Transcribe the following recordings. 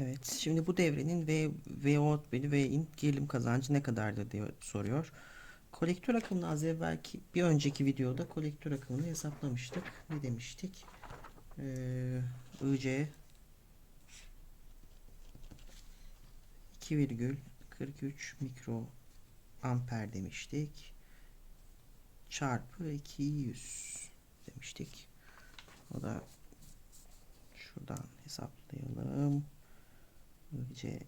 Evet, şimdi bu devrenin V, V out bölü V in gerilim kazancı ne kadardır diye soruyor. Kolektör akımını az evvelki bir önceki videoda kolektör akımını hesaplamıştık. Ne demiştik? Ee, IC 2,43 mikro amper demiştik. Çarpı 200 demiştik. O da şuradan hesaplayalım. IC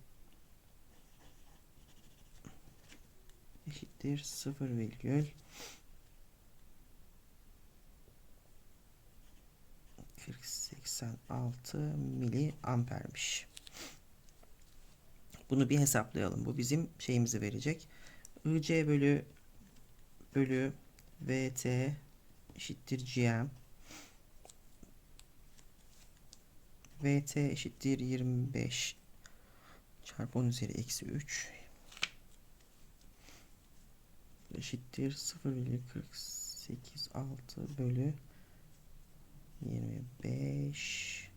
eşittir 0 virgül 4086 mili ampermiş. Bunu bir hesaplayalım. Bu bizim şeyimizi verecek. IC bölü bölü VT eşittir GM VT eşittir 25 çarpı 10 üzeri eksi 3 eşittir 0,486 bölü 25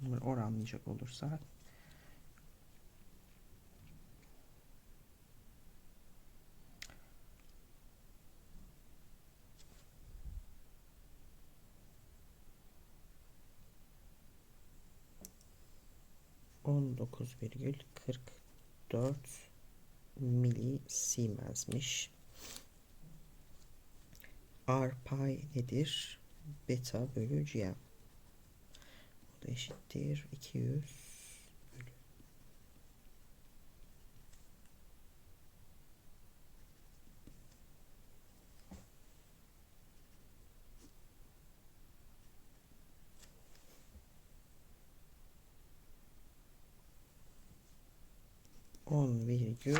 Bunları oranlayacak olursak on dokuz virgül kırk dört milisiemens'miş. R pi nedir? Beta bölü GM. Bu da eşittir 200 bölü. On virgül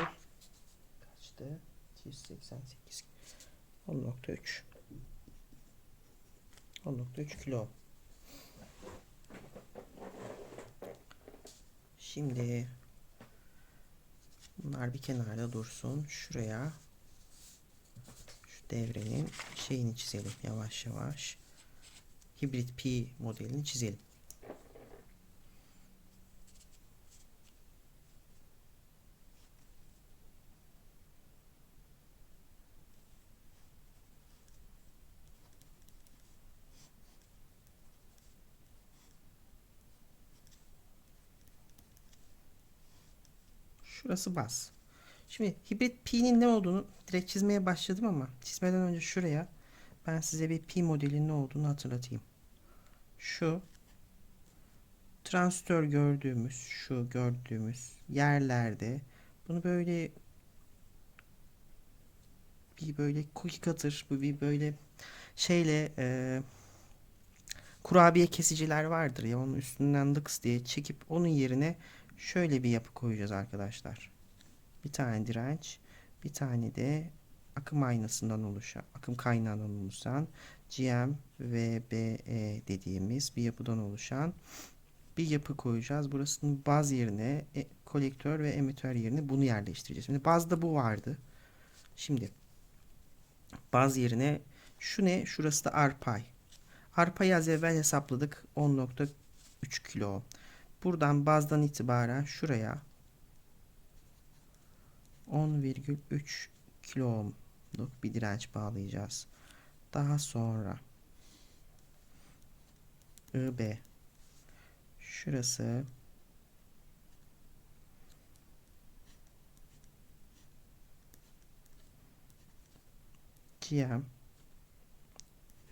kaçtı? 288 10.3 10.3 kilo. Şimdi bunlar bir kenarda dursun. Şuraya şu devrenin şeyini çizelim yavaş yavaş. Hibrit P modelini çizelim. Şurası bas. Şimdi hibrit P'nin ne olduğunu direkt çizmeye başladım ama çizmeden önce şuraya ben size bir P modelinin ne olduğunu hatırlatayım. Şu transistör gördüğümüz, şu gördüğümüz yerlerde bunu böyle bir böyle cookie cutter, bu bir böyle şeyle e, kurabiye kesiciler vardır ya onun üstünden lıks diye çekip onun yerine şöyle bir yapı koyacağız arkadaşlar. Bir tane direnç, bir tane de akım aynasından oluşan, akım kaynağından oluşan GM ve BE dediğimiz bir yapıdan oluşan bir yapı koyacağız. Burasının baz yerine e, kolektör ve emitör yerine bunu yerleştireceğiz. Şimdi bazda bu vardı. Şimdi baz yerine şu ne? Şurası da arpay. Arpayı az evvel hesapladık. 10.3 kilo. Buradan bazdan itibaren şuraya 10,3 kilo ohmluk bir direnç bağlayacağız. Daha sonra IB şurası GM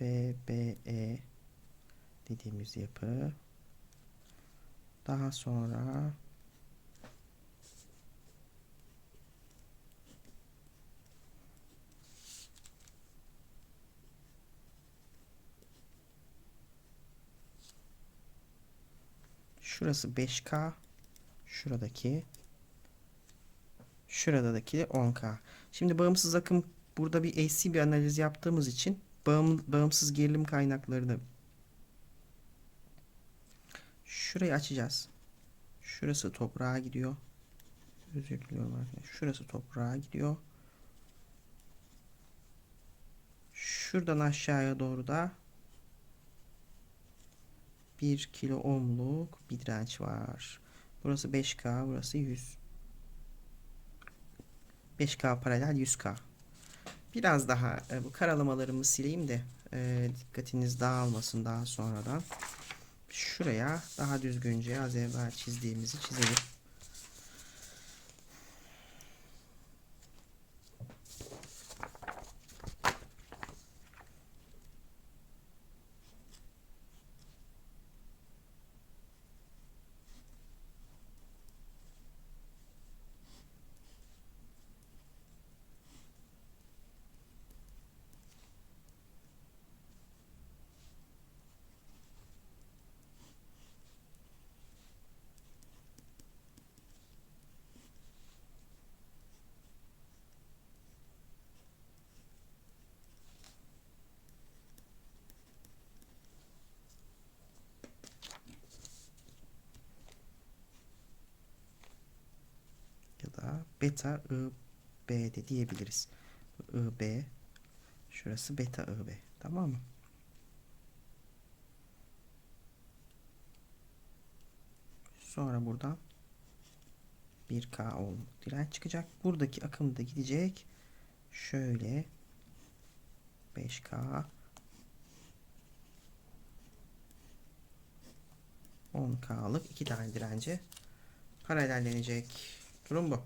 ve BE dediğimiz yapı daha sonra Şurası 5K. Şuradaki şuradaki de 10K. Şimdi bağımsız akım burada bir AC bir analiz yaptığımız için bağım, bağımsız gerilim kaynaklarını şurayı açacağız. Şurası toprağa gidiyor. Özür diliyorum arkadaşlar. Şurası toprağa gidiyor. Şuradan aşağıya doğru da 1 kilo ohmluk bir direnç var. Burası 5K, burası 100. 5K paralel 100K. Biraz daha e, bu karalamalarımı sileyim de e, dikkatiniz dağılmasın daha sonradan. Şuraya daha düzgünce az evvel çizdiğimizi çizelim. ya da beta IB de diyebiliriz. IB şurası beta IB tamam mı? Sonra buradan 1K ohmluk direnç çıkacak. Buradaki akım da gidecek. Şöyle 5K 10K'lık iki tane dirence paralellenecek. Durum bu.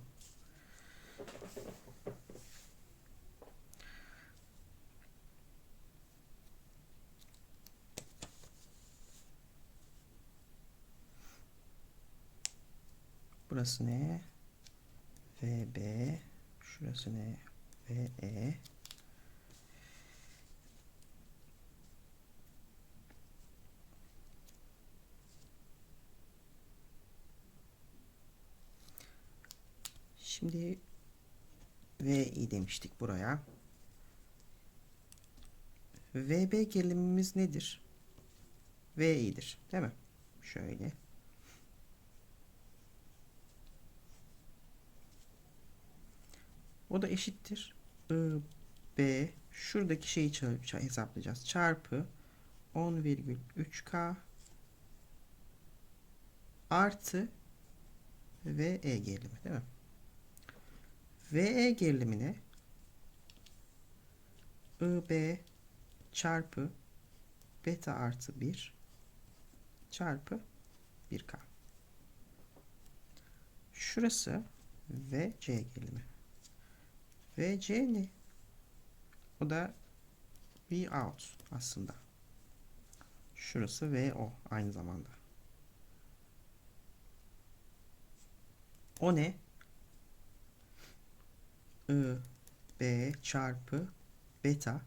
Burası ne? VB. Şurası ne? VE. Şimdi VI demiştik buraya. VB gerilimimiz nedir? VI'dir. Değil mi? Şöyle. O da eşittir. I, B şuradaki şeyi hesaplayacağız. Çarpı 10,3K artı VE gerilimi değil mi? VE gerilimine IB çarpı beta artı 1 çarpı 1K. Şurası VC gerilimi. VC ne? O da V out aslında. Şurası VO aynı zamanda. O ne? I B çarpı beta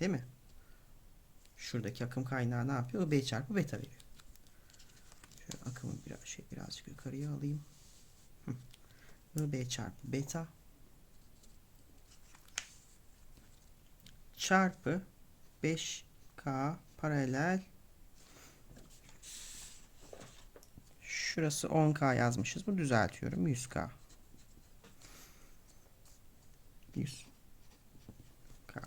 değil mi? Şuradaki akım kaynağı ne yapıyor? B çarpı beta veriyor. Şöyle akımı biraz şey birazcık yukarıya alayım. I B çarpı beta çarpı 5K paralel şurası 10K yazmışız. Bu düzeltiyorum. 100K. 100 K.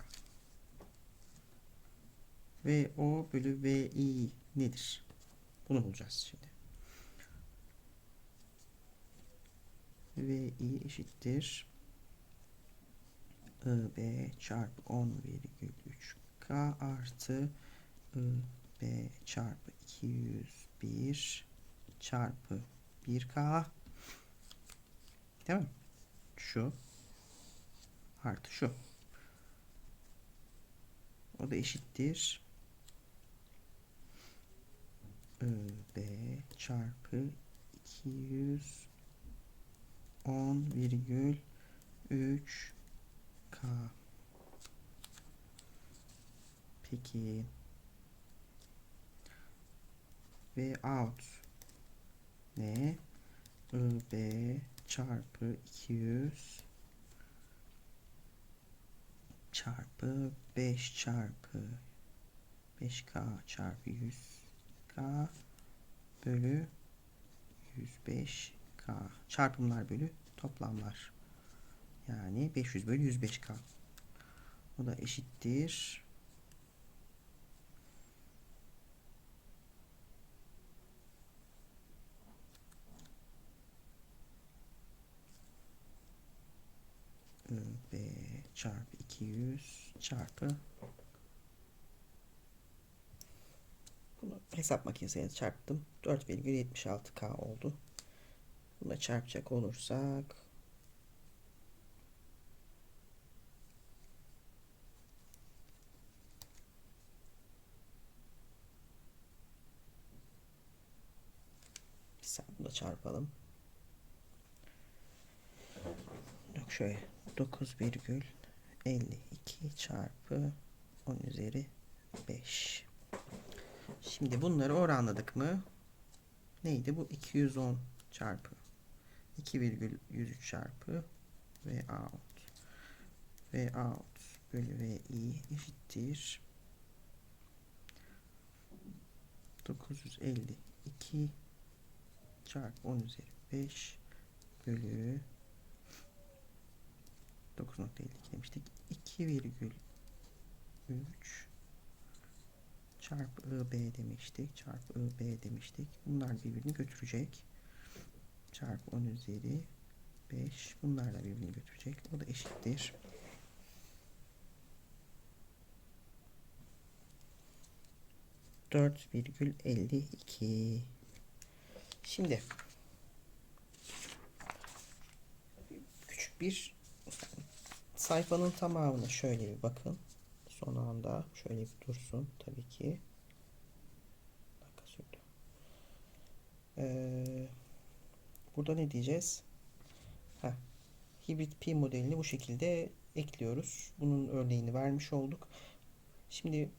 V O bölü V I nedir? Bunu bulacağız şimdi. V I eşittir. I B çarpı 10,3K artı I B çarpı 201 çarpı 1K değil mi? Şu artı şu. O da eşittir. I B çarpı 210,3 K. Peki. Ve out ne? I B çarpı 200 çarpı 5 çarpı 5K çarpı 100K bölü 105K çarpımlar bölü toplamlar. Yani 500 bölü 105K bu da eşittir. B çarpı 200 çarpı bunu hesap makinesiyle çarptım. 4,76k oldu. Buna çarpacak olursak Bir bunu çarpalım. Yok şöyle 9,52 çarpı 10 üzeri 5. Şimdi bunları oranladık mı? Neydi bu? 210 çarpı 2,103 çarpı V out V out bölü V i eşittir 952 çarpı 10 üzeri 5 bölü 9.52 demiştik. 2,3 çarpı IB demiştik. Çarpı IB demiştik. Bunlar birbirini götürecek. Çarpı 10 üzeri 5. Bunlar da birbirini götürecek. O da eşittir. Dört virgül elli iki. Şimdi küçük bir sayfanın tamamına şöyle bir bakın. Son anda şöyle bir dursun tabii ki. Ee, burada ne diyeceğiz? Heh. Hibrit P modelini bu şekilde ekliyoruz. Bunun örneğini vermiş olduk. Şimdi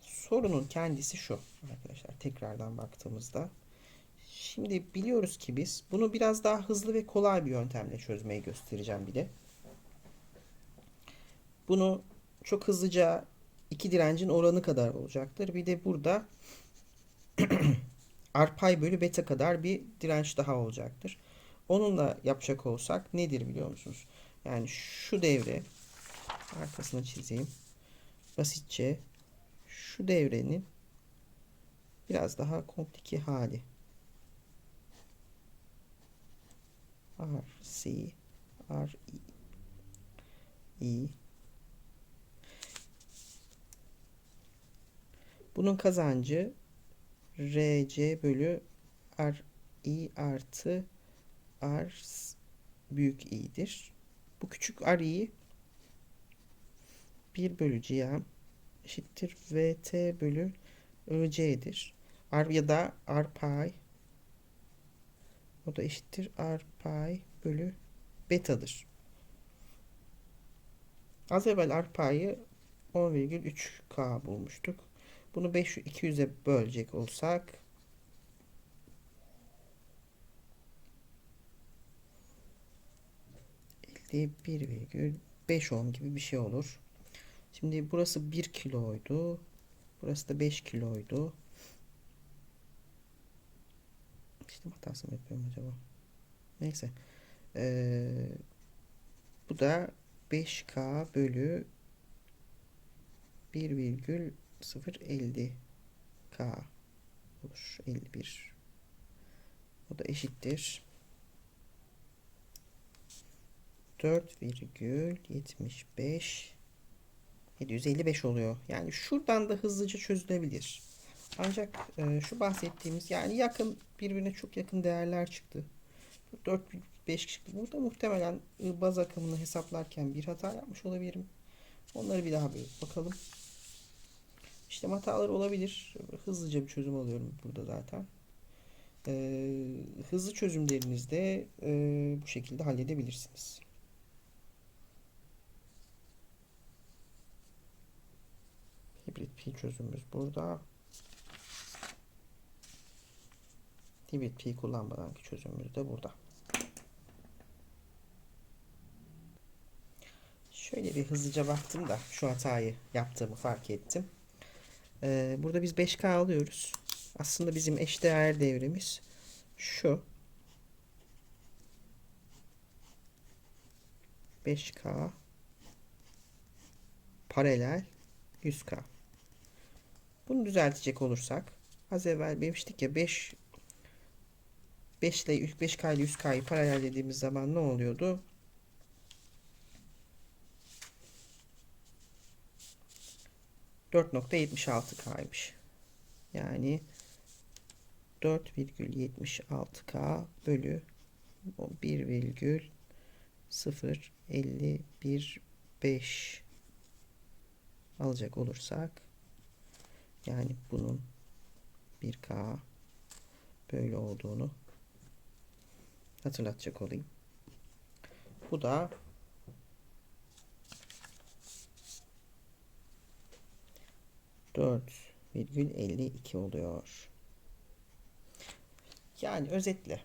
sorunun kendisi şu arkadaşlar. Tekrardan baktığımızda. Şimdi biliyoruz ki biz bunu biraz daha hızlı ve kolay bir yöntemle çözmeyi göstereceğim bir de. Bunu çok hızlıca iki direncin oranı kadar olacaktır. Bir de burada arpay bölü beta kadar bir direnç daha olacaktır. Onunla yapacak olsak nedir biliyor musunuz? Yani şu devre arkasını çizeyim. Basitçe şu devrenin biraz daha komplike hali. R, C, R, E, E. Bunun kazancı RC bölü R, I artı R büyük i'dir. Bu küçük R'yi 1 bölü GM eşittir VT bölü IC'dir. R ya da R pay o da eşittir R pay bölü betadır. Az evvel R payı 10,3K bulmuştuk. Bunu 5 200'e bölecek olsak elde 1,5 ohm gibi bir şey olur. Şimdi burası 1 kiloydu. Burası da 5 kiloydu. İşte hatası mı yapıyorum acaba? Neyse. Ee, bu da 5K bölü 1,050 K olur. 51. O da eşittir. 4,75 755 oluyor. Yani şuradan da hızlıca çözülebilir. Ancak e, şu bahsettiğimiz yani yakın birbirine çok yakın değerler çıktı. 4 5 çıktı. Burada muhtemelen baz akımını hesaplarken bir hata yapmış olabilirim. Onları bir daha bir bakalım. İşte hatalar olabilir. Hızlıca bir çözüm alıyorum burada zaten. Ee, hızlı çözümlerinizde e, bu şekilde halledebilirsiniz. Hibrit pi çözümümüz burada. Hibrit pi kullanmadan çözümümüz de burada. Şöyle bir hızlıca baktım da şu hatayı yaptığımı fark ettim. Ee, burada biz 5K alıyoruz. Aslında bizim eşdeğer devremiz şu. 5K paralel 100K. Bunu düzeltecek olursak az evvel demiştik ya 5 5 ile 5K ile 100K'yı paralel dediğimiz zaman ne oluyordu? 4.76K'ymış. Yani 4,76K bölü 1,0515 alacak olursak yani bunun 1K böyle olduğunu hatırlatacak olayım. Bu da dört virgül elli iki oluyor. Yani özetle.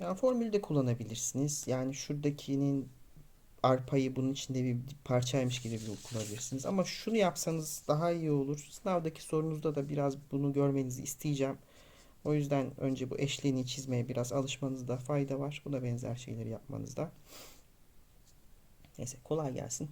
Yani formülü de kullanabilirsiniz. Yani şuradakinin arpayı bunun içinde bir parçaymış gibi bir kullanabilirsiniz. Ama şunu yapsanız daha iyi olur. Sınavdaki sorunuzda da biraz bunu görmenizi isteyeceğim. O yüzden önce bu eşleniği çizmeye biraz alışmanızda fayda var. Bu da benzer şeyleri yapmanızda. Neyse kolay gelsin.